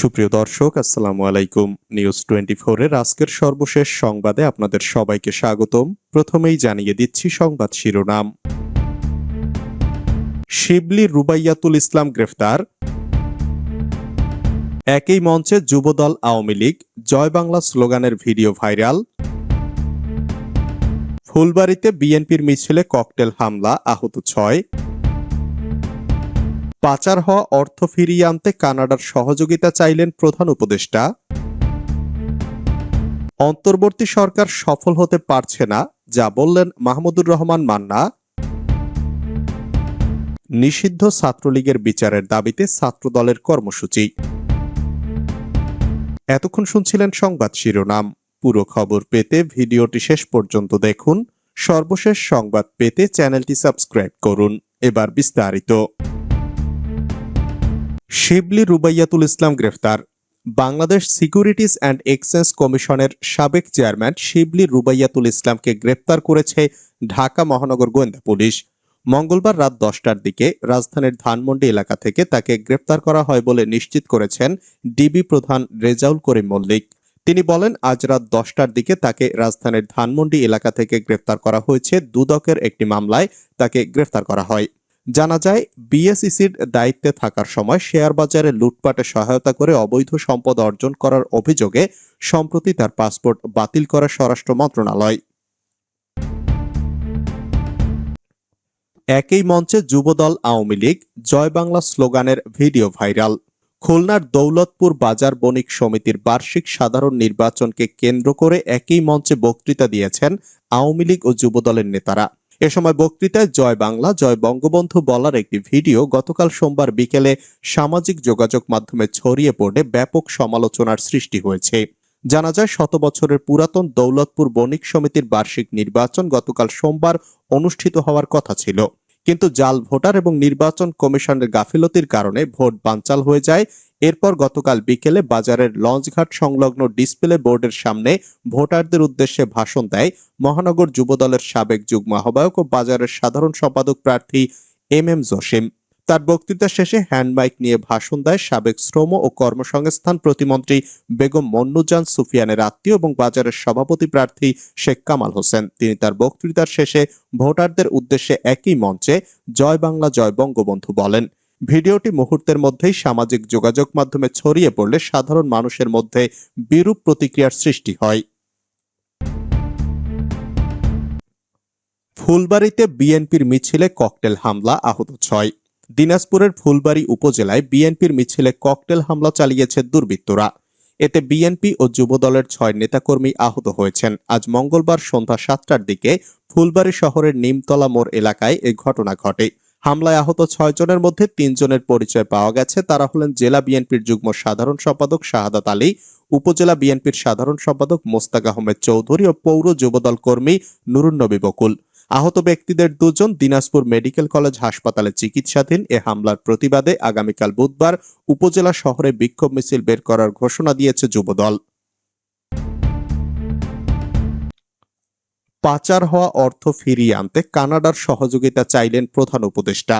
সুপ্রিয় দর্শক, আসসালামু আলাইকুম। নিউজ টোয়েন্টি এর আজকের সর্বশেষ সংবাদে আপনাদের সবাইকে স্বাগতম। প্রথমেই জানিয়ে দিচ্ছি সংবাদ শিরোনাম। শিবলি রুবাইয়াতুল ইসলাম গ্রেফতার। একই মঞ্চে যুবদল আওয়ামী লীগ, জয় বাংলা স্লোগানের ভিডিও ভাইরাল। ফুলবাড়িতে বিএনপির মিছিলে ককটেল হামলা, আহত ছয়। পাচার হওয়া অর্থ ফিরিয়ে আনতে কানাডার সহযোগিতা চাইলেন প্রধান উপদেষ্টা। অন্তর্বর্তী সরকার সফল হতে পারছে না, যা বললেন মাহমুদুর রহমান মান্না। নিষিদ্ধ ছাত্রলীগের বিচারের দাবিতে ছাত্রদলের কর্মসূচি। এতক্ষণ শুনছিলেন সংবাদ শিরোনাম। পুরো খবর পেতে ভিডিওটি শেষ পর্যন্ত দেখুন। সর্বশেষ সংবাদ পেতে চ্যানেলটি সাবস্ক্রাইব করুন। এবার বিস্তারিত। শিবলি রুবাইয়াতুল ইসলাম গ্রেফতার। বাংলাদেশ সিকিউরিটিজ অ্যান্ড এক্সচেঞ্জ কমিশনের সাবেক চেয়ারম্যান শিবলি রুবাইয়াতুল ইসলামকে গ্রেফতার করেছে ঢাকা মহানগর গোয়েন্দা পুলিশ। মঙ্গলবার রাত দশটার দিকে রাজধানীর ধানমন্ডি এলাকা থেকে তাকে গ্রেফতার করা হয় বলে নিশ্চিত করেছেন ডিবি প্রধান রেজাউল করিম মল্লিক। তিনি বলেন, আজ রাত দশটার দিকে তাকে রাজধানীর ধানমন্ডি এলাকা থেকে গ্রেফতার করা হয়েছে। দুদকের একটি মামলায় তাকে গ্রেফতার করা হয়। জানা যায়, বিএসইসির দায়িত্বে থাকার সময় শেয়ার বাজারে লুটপাটে সহায়তা করে অবৈধ সম্পদ অর্জন করার অভিযোগে সম্প্রতি তার পাসপোর্ট বাতিল করে স্বরাষ্ট্র মন্ত্রণালয়। একই মঞ্চে যুবদল আওয়ামী লীগ, জয় বাংলা স্লোগানের ভিডিও ভাইরাল। খুলনার দৌলতপুর বাজার বণিক সমিতির বার্ষিক সাধারণ নির্বাচনকে কেন্দ্র করে একই মঞ্চে বক্তৃতা দিয়েছেন আওয়ামী লীগ ও যুবদলের নেতারা। এ সময় বক্তৃতায় জয় বাংলা, জয় বঙ্গবন্ধু বলার একটি ভিডিও গতকাল সোমবার বিকেলে সামাজিক যোগাযোগ মাধ্যমে ছড়িয়ে পড়ে ব্যাপক সমালোচনার সৃষ্টি হয়েছে। জানা যায়, শত বছরের পুরাতন দৌলতপুর বণিক সমিতির বার্ষিক নির্বাচন গতকাল সোমবার অনুষ্ঠিত হওয়ার কথা ছিল। কিন্তু জাল ভোটার এবং নির্বাচন কমিশনের গাফিলতির কারণে ভোট বানচাল হয়ে যায়। এরপর গতকাল বিকেলে বাজারের লঞ্চঘাট সংলগ্ন ডিসপ্লে বোর্ডের সামনে ভোটারদের উদ্দেশ্যে ভাষণ দেয় মহানগর যুবদলের সাবেক যুগ্ম আহ্বায়ক ও বাজারের সাধারণ সম্পাদক প্রার্থী এম এম জসিম। তার বক্তৃতা শেষে হ্যান্ডমাইক নিয়ে ভাষণ দেয় সাবেক শ্রম ও কর্মসংস্থান প্রতিমন্ত্রী বেগম মন্নুজান সুফিয়ানের আত্মীয় এবং বাজারের সভাপতি প্রার্থী শেখ কামাল হোসেন। তিনি তার বক্তৃতার শেষে ভোটারদের উদ্দেশ্যে একই মঞ্চে জয় বাংলা, জয় বঙ্গবন্ধু বলেন। ভিডিওটি মুহূর্তের মধ্যেই সামাজিক যোগাযোগ মাধ্যমে ছড়িয়ে পড়লে সাধারণ মানুষের মধ্যে বিরূপ প্রতিক্রিয়ার সৃষ্টি হয়। ফুলবাড়িতে বিএনপির মিছিলে ককটেল হামলা, আহত ছয়। দিনাজপুরের ফুলবাড়ি উপজেলায় বিএনপির মিছিলে ককটেল হামলা চালিয়েছে দুর্বৃত্তরা। এতে বিএনপি ও যুবদলের ছয় নেতাকর্মী আহত হয়েছেন। আজ মঙ্গলবার সন্ধ্যা সাতটার দিকে ফুলবাড়ি শহরের নিমতলা মোড় এলাকায় এই ঘটনা ঘটে। হামলায় আহত ছয় জনের মধ্যে তিনজনের পরিচয় পাওয়া গেছে। তারা হলেন জেলা বিএনপির যুগ্ম সাধারণ সম্পাদক শাহাদাত আলী, উপজেলা বিএনপির সাধারণ সম্পাদক মোস্তাক আহমেদ চৌধুরী ও পৌর যুবদল কর্মী নুরুন্নবী বকুল। আহত ব্যক্তিদের দুজন দিনাজপুর মেডিকেল কলেজ হাসপাতালে চিকিৎসাধীন এ হামলার প্রতিবাদে আগামীকাল বুধবার উপজেলা শহরে বিক্ষোভ মিছিল বের করার ঘোষণা দিয়েছে যুবদল। পাচার হওয়া অর্থ ফিরিয়ে আনতে কানাডার সহযোগিতা চাইলেন প্রধান উপদেষ্টা।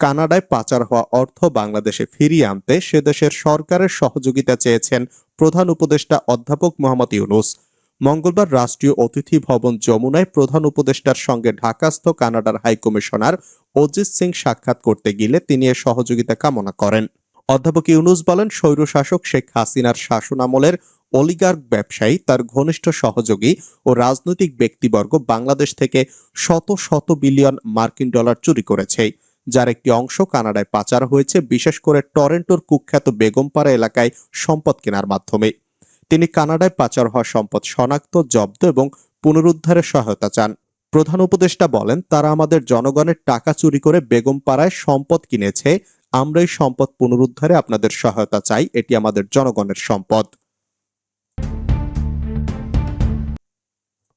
কানাডায় পাচার হওয়া অর্থ বাংলাদেশে ফিরিয়ে আনতে সে দেশের সরকারের সহযোগিতা চেয়েছেন প্রধান উপদেষ্টা অধ্যাপক মোহাম্মদ ইউনুস। মঙ্গলবার রাষ্ট্রীয় অতিথি ভবন যমুনায় প্রধান উপদেষ্টার সঙ্গে ঢাকাস্থ কানাডার হাইকমিশনার অজিত সিং সাক্ষাৎ করতে গেলে তিনি এ সহযোগিতা কামনা করেন। অধ্যাপক ইউনুস বলেন, স্বৈরশাসক শেখ হাসিনার শাসন আমলের অলিগার্ক ব্যবসায়ী, তার ঘনিষ্ঠ সহযোগী ও রাজনৈতিক ব্যক্তিবর্গ বাংলাদেশ থেকে শত শত বিলিয়ন মার্কিন ডলার চুরি করেছে, যার একটি অংশ কানাডায় পাচার হয়েছে, বিশেষ করে টরেন্টোর কুখ্যাত বেগমপাড়া এলাকায় সম্পদ কেনার মাধ্যমে। তিনি কানাডায় পাচার হওয়া সম্পদ শনাক্ত, জব্দ এবং পুনরুদ্ধারের সহায়তা চান। প্রধান উপদেষ্টা বলেন, তারা আমাদের জনগণের টাকা চুরি করে বেগমপাড়ায় সম্পদ কিনেছে, আমরা এই সম্পদ পুনরুদ্ধারে আপনাদের সহায়তা চাই, এটি আমাদের জনগণের সম্পদ।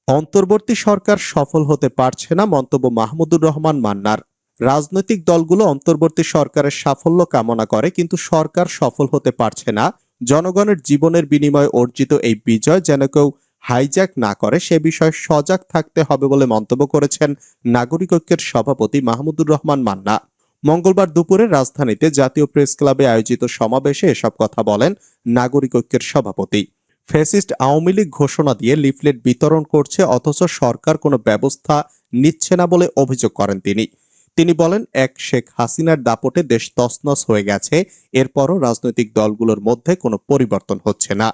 অন্তর্বর্তী সরকার সফল হতে পারছে না মন্তব্য মাহমুদুর রহমান মান্নার। রাজনৈতিক দলগুলো অন্তর্বর্তী সরকারের সাফল্য কামনা করে, কিন্তু সরকার সফল হতে পারছে না। জনগণের জীবনের বিনিময়ে অর্জিত এই বিজয় যেন কেউ হাইজ্যাক না করে, সে বিষয়ে সজাগ থাকতে হবে বলে মন্তব্য করেছেন নাগরিক ঐক্যের সভাপতি মাহমুদুর রহমান মান্না। মঙ্গলবার দুপুরে রাজধানীতে জাতীয় প্রেস ক্লাবে আয়োজিত সমাবেশে এসব কথা বলেন নাগরিক ঐক্যের সভাপতি। ফ্যাসিস্ট আওয়ামী লীগ ঘোষণা দিয়ে লিফলেট বিতরণ করছে, অথচ সরকার কোনো ব্যবস্থা নিচ্ছে না বলে অভিযোগ করেন তিনি। তিনি বলেন, এক শেখ হাসিনার দাপটে দেশ তসনস হয়ে গেছে, এরপরও রাজনৈতিক দলগুলোর মধ্যে কোনো পরিবর্তন হচ্ছে না।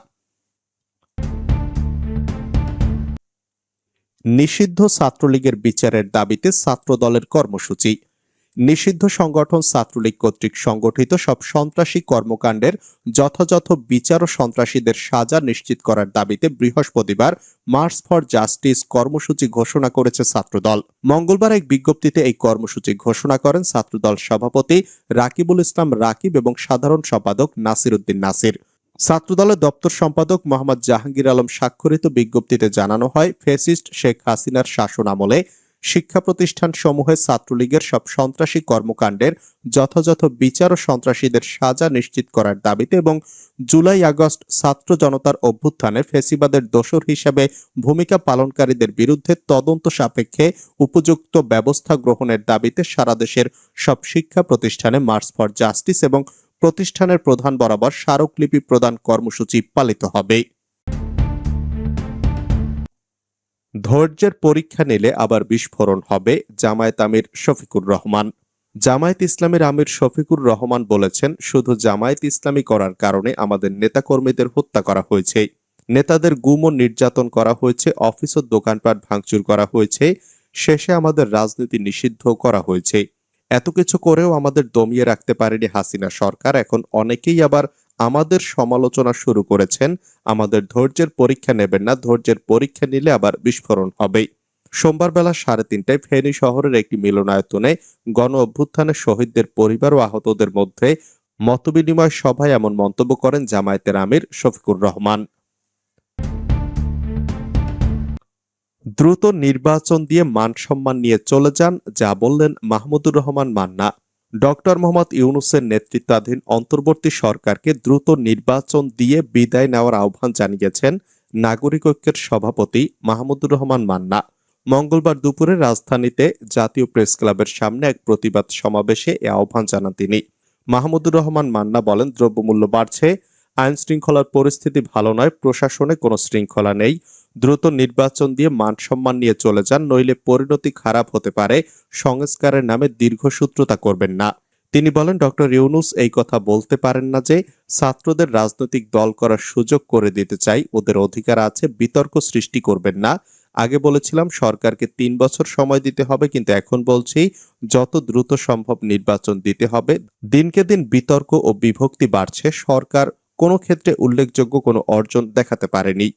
নিষিদ্ধ ছাত্রলীগের বিচারের দাবিতে ছাত্র দলের কর্মসূচি। নিষিদ্ধ সংগঠন ছাত্রলীগ কর্তৃক সংগঠিত সব সন্ত্রাসী কর্মকাণ্ডের যথাযথ বিচার ও সন্ত্রাসীদের সাজা নিশ্চিত করার দাবিতে বৃহস্পতিবার মার্চ ফর জাস্টিস কর্মসূচি ঘোষণা করেছে ছাত্রদল। মঙ্গলবার এক বিজ্ঞপ্তিতে এই কর্মসূচি ঘোষণা করেন ছাত্রদল সভাপতি রাকিবুল ইসলাম রাকিব এবং সাধারণ সম্পাদক নাসির উদ্দিন নাসির। ছাত্রদলের দপ্তর সম্পাদক মোহাম্মদ জাহাঙ্গীর আলম স্বাক্ষরিত বিজ্ঞপ্তিতে জানানো হয়, ফেসিস্ট শেখ হাসিনার শাসন আমলে শিক্ষা প্রতিষ্ঠান সমূহে ছাত্রলীগের সব সন্ত্রাসী কর্মকাণ্ডের যথাযথ বিচার ও সন্ত্রাসীদের সাজা নিশ্চিত করার দাবিতে এবং জুলাই আগস্ট ছাত্র জনতার অভ্যুত্থানে ফেসিবাদের দোসর হিসাবে ভূমিকা পালনকারীদের বিরুদ্ধে তদন্ত সাপেক্ষে উপযুক্ত ব্যবস্থা গ্রহণের দাবিতে সারা দেশের সব শিক্ষা প্রতিষ্ঠানে মার্চ ফর জাস্টিস এবং প্রতিষ্ঠানের প্রধান বরাবর স্মারকলিপি প্রদান কর্মসূচি পালিত হবে। ধৈর্যের পরীক্ষা নিলে আবার বিস্ফোরণ হবে, জামায়াত আমির শফিকুর রহমান। জামায়াত ইসলামের আমির শফিকুর রহমান বলেছেন, শুধু জামায়াত ইসলামী করার কারণে আমাদের নেতাকর্মীদের হত্যা করা হয়েছে। নেতাদের গুম ও নির্যাতন করা হয়েছে, অফিস ও দোকানপাট ভাঙচুর করা হয়েছে, শেষে আমাদের রাজনীতি নিষিদ্ধ করা হয়েছে। এত কিছু করেও আমাদের দমিয়ে রাখতে পারেনি হাসিনা সরকার, এখন অনেকেই আবার আমাদের সমালোচনা শুরু করেছেন। আমাদের ধৈর্যের পরীক্ষা নেবেন না। ধৈর্যের পরীক্ষা নিলে আবার বিস্ফোরণ হবেই সোমবার বেলা সাড়ে তিনটায় ফেনী শহরের একটি মিলনায়তনে গণ অভ্যুত্থানে শহীদদের পরিবার ও আহতদের মধ্যে মতবিনিময় সভায় এমন মন্তব্য করেন জামায়াতের আমির শফিকুর রহমান। দ্রুত নির্বাচন দিয়ে মান সম্মান নিয়ে চলে যান, যা বললেন মাহমুদুর রহমান মান্না। ডক্টর মোহাম্মদ ইউনুসের নেতৃত্বাধীন অন্তর্বর্তী সরকারকে দ্রুত নির্বাচন দিয়ে বিদায় নেওয়ার আহ্বান জানিয়েছেন নাগরিক ঐক্যের সভাপতি মাহমুদুর রহমান মান্না। মঙ্গলবার দুপুরে রাজধানীতে জাতীয় প্রেস ক্লাবের সামনে এক প্রতিবাদ সমাবেশে এ আহ্বান জানান তিনি। মাহমুদুর রহমান মান্না বলেন, দ্রব্যমূল্য বাড়ছে আইন শৃঙ্খলার পরিস্থিতি ভালো নয়, প্রশাসনে কোনো শৃঙ্খলা নেই দ্রুত নির্বাচন দিয়ে মান সম্মান নিয়ে চলে যান, নইলে পরিণতি খারাপ হতে পারে, সংস্কারের নামে দীর্ঘসূত্রতা করবেন না। তিনি বলেন, ডক্টর ইউনুস এই কথা বলতে পারেন না যে, ছাত্রদের রাজনৈতিক দল করার সুযোগ করে দিতে চাই, ওদের অধিকার আছে, বিতর্ক সৃষ্টি করবেন না। আগে বলেছিলাম, সরকারকে তিন বছর সময় দিতে হবে, কিন্তু এখন বলছি, যত দ্রুত সম্ভব নির্বাচন দিতে হবে। দিনকে দিন বিতর্ক ও বিভক্তি বাড়ছে, সরকার কোনো ক্ষেত্রে উল্লেখযোগ্য কোনো অর্জন দেখাতে পারেনি।